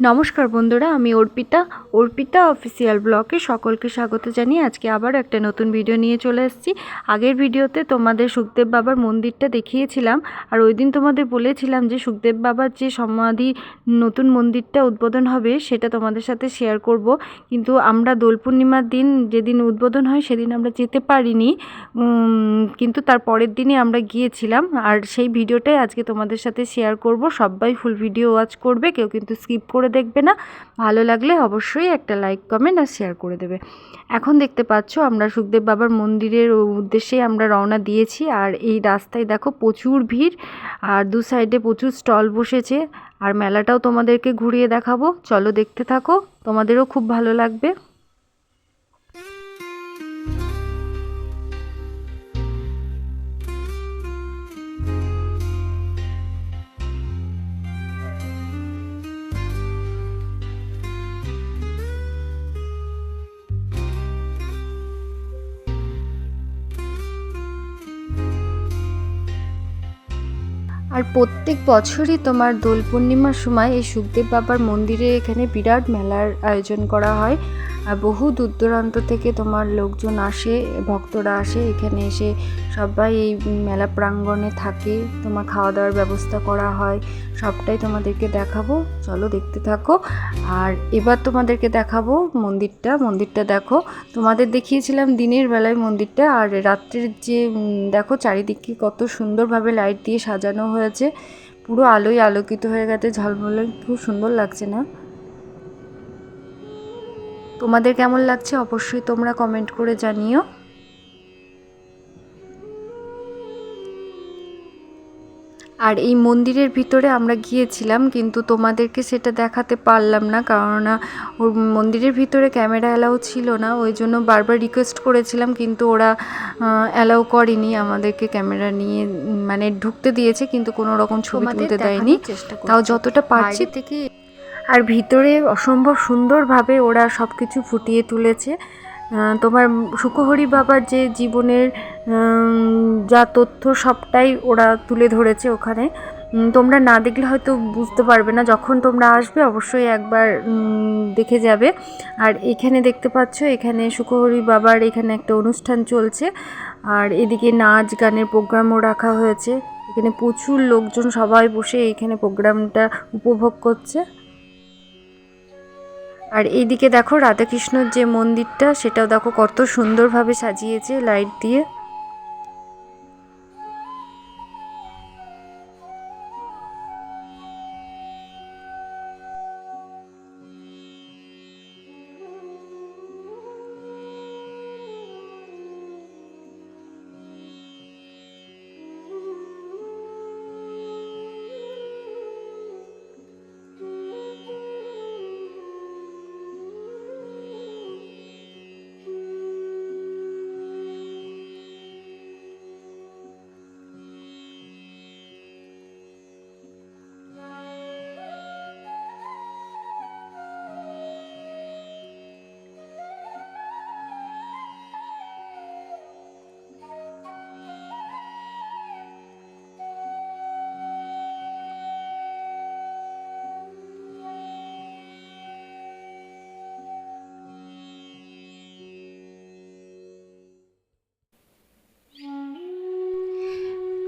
নমস্কার বন্ধুরা, আমি অর্পিতা। অর্পিতা অফিসিয়াল ব্লগে সকলকে স্বাগত জানিয়ে আজকে আবার একটা নতুন ভিডিও নিয়ে চলে এসেছি। আগের ভিডিওতে তোমাদের সুখদেব বাবার মন্দিরটা দেখিয়েছিলাম, আর ওই দিন তোমাদের বলেছিলাম যে সুখদেব বাবার যে সমাধি নতুন মন্দিরটা উদ্বোধন হবে সেটা তোমাদের সাথে শেয়ার করব। কিন্তু আমরা দোল পূর্ণিমার দিন যেদিন উদ্বোধন হয় সেদিন আমরা যেতে পারিনি কিন্তু তার পরের দিনে আমরা গিয়েছিলাম। আর সেই ভিডিওটাই আজকে তোমাদের সাথে শেয়ার করব। সবাই ফুল ভিডিও ওয়াচ করবে, কেউ কিন্তু স্কিপ করে দেখবে না। ভালো লাগলে অবশ্যই একটা লাইক কমেন্ট আর শেয়ার করে দেবে। এখন দেখতে পাচ্ছ আমরা সুখদেব বাবার মন্দিরের উদ্দেশ্যে আমরা রওনা দিয়েছি আর এই রাস্তায় দেখো প্রচুর ভিড় আর দু সাইডে প্রচুর স্টল বসেছে আর মেলাটাও তোমাদেরকে ঘুরিয়ে দেখাবো। চলো দেখতে থাকো, তোমাদেরও খুব ভালো লাগবে। আর প্রত্যেক বছরই তোমার দোল পূর্ণিমার সময় এই সুখদেব বাবার মন্দিরে এখানে বিরাট মেলার আয়োজন করা হয়। আর বহু দূর দূরান্ত থেকে তোমার লোকজন আসে, ভক্তরা আসে, এখানে এসে সবাই এই মেলা প্রাঙ্গণে থাকে। তোমার খাওয়া দাওয়ার ব্যবস্থা করা হয়। সবটাই তোমাদেরকে দেখাবো। চলো দেখতে থাকো। আর এবার তোমাদেরকে দেখাবো মন্দিরটা। মন্দিরটা দেখো। তোমাদের দেখিয়েছিলাম দিনের বেলায় মন্দিরটা। আর রাত্রের যে দেখো চারিদিকে কত সুন্দরভাবে লাইট দিয়ে সাজানো হয়েছে। পুরো আলোয় আলোকিত হয়ে গেছে। ঝলমলে খুব সুন্দর লাগছে না? তোমাদের কেমন লাগছে অবশ্যই তোমরা কমেন্ট করে জানিও। আর এই মন্দিরের ভিতরে আমরা গিয়েছিলাম কিন্তু তোমাদেরকে সেটা দেখাতে পারলাম না কেননা ওর মন্দিরের ভিতরে ক্যামেরা অ্যালাউ ছিল না ওই জন্য বারবার রিকোয়েস্ট করেছিলাম কিন্তু ওরা অ্যালাউ করেনি আমাদেরকে ক্যামেরা নিয়ে মানে ঢুকতে দিয়েছে কিন্তু কোনো রকম ছবি তুলতে দেয়নি। তাও যতটা পারছি থেকে আর ভিতরে অসম্ভব সুন্দরভাবে ওরা সব কিছু ফুটিয়ে তুলেছে। তোমার সুখহরি বাবার যে জীবনের যা তথ্য সবটাই ওরা তুলে ধরেছে ওখানে। তোমরা না দেখলে হয়তো বুঝতে পারবে না, যখন তোমরা আসবে অবশ্যই একবার দেখে যাবে। আর এখানে দেখতে পাচ্ছ, এখানে সুখহরি বাবার এখানে একটা অনুষ্ঠান চলছে। আর এদিকে নাচ গানের প্রোগ্রামও রাখা হয়েছে। এখানে প্রচুর লোকজন সবাই বসে এখানে প্রোগ্রামটা উপভোগ করছে। আর এইদিকে দেখো রাধাকৃষ্ণর যে মন্দিরটা সেটাও দেখো কত সুন্দরভাবে সাজিয়েছে লাইট দিয়ে।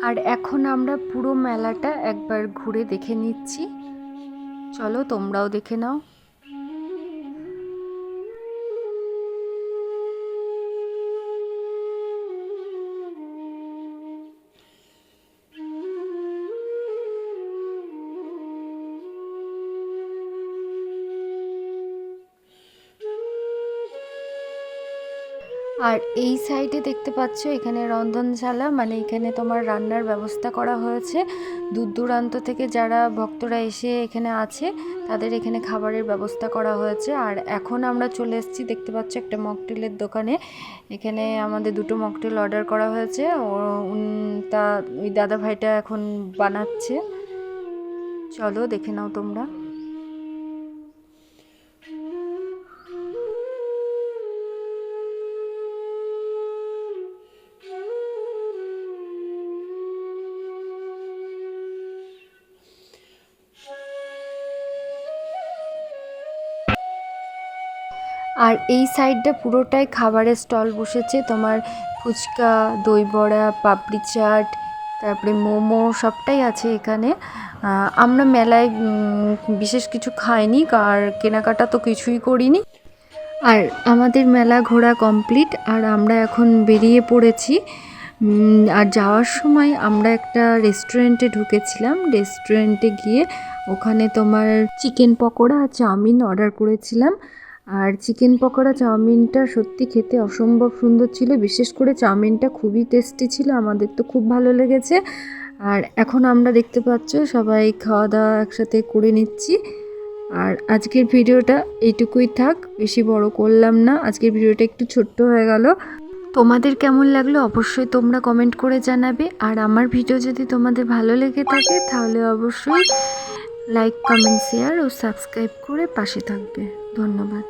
আর এখন আমরা পুরো মেলাটা একবার ঘুরে দেখে নিচ্ছি। চলো তোমরাও দেখে নাও। আর এই সাইডে দেখতে পাচ্ছ, এখানে রন্ধনশালা মানে এখানে তোমার রান্নার ব্যবস্থা করা হয়েছে। দূর দূরান্ত থেকে যারা ভক্তরা এসে এখানে আছে, তাদের এখানে খাবারের ব্যবস্থা করা হয়েছে। আর এখন আমরা চলে এসেছি, দেখতে পাচ্ছ একটা মকটেলের দোকানে। এখানে আমাদের দুটো মকটেল অর্ডার করা হয়েছে। ও তা, ওই দাদা ভাইটা এখন বানাচ্ছে। চলো দেখে নাও তোমরা। আর এই সাইডটা পুরোটাই খাবারের স্টল বসেছে। তোমার ফুচকা দই বড়া পাপড়ি চাট, তারপরে মোমো সবটাই আছে এখানে। আমরা মেলায় বিশেষ কিছু খাইনি, আর কেনাকাটা তো কিছুই করিনি। আর আমাদের মেলা ঘোরা কমপ্লিট, আর আমরা এখন বেরিয়ে পড়েছি। আর যাওয়ার সময় আমরা একটা রেস্টুরেন্টে ঢুকেছিলাম। রেস্টুরেন্টে গিয়ে ওখানে তোমার চিকেন পকোড়া আর চাউমিন অর্ডার করেছিলাম। আর চিকেন পকোড়া চাউমিনটা সত্যি খেতে অসম্ভব সুন্দর ছিল। বিশেষ করে চাউমিনটা খুবই টেস্টি ছিল, আমাদের তো খুব ভালো লেগেছে। আর এখন আমরা দেখতে পাচ্ছ, সবাই খাওয়া দাওয়া একসাথে করে নিচ্ছি। আর আজকের ভিডিওটা এইটুকুই থাক, বেশি বড় করলাম না। আজকের ভিডিওটা একটু ছোট্ট হয়ে গেল। তোমাদের কেমন লাগল অবশ্যই তোমরা কমেন্ট করে জানাবে। আর আমার ভিডিও যদি তোমাদের ভালো লেগে থাকে, তাহলে অবশ্যই লাইক কমেন্ট শেয়ার ও সাবস্ক্রাইব করে পাশে থাকবে। ধন্যবাদ।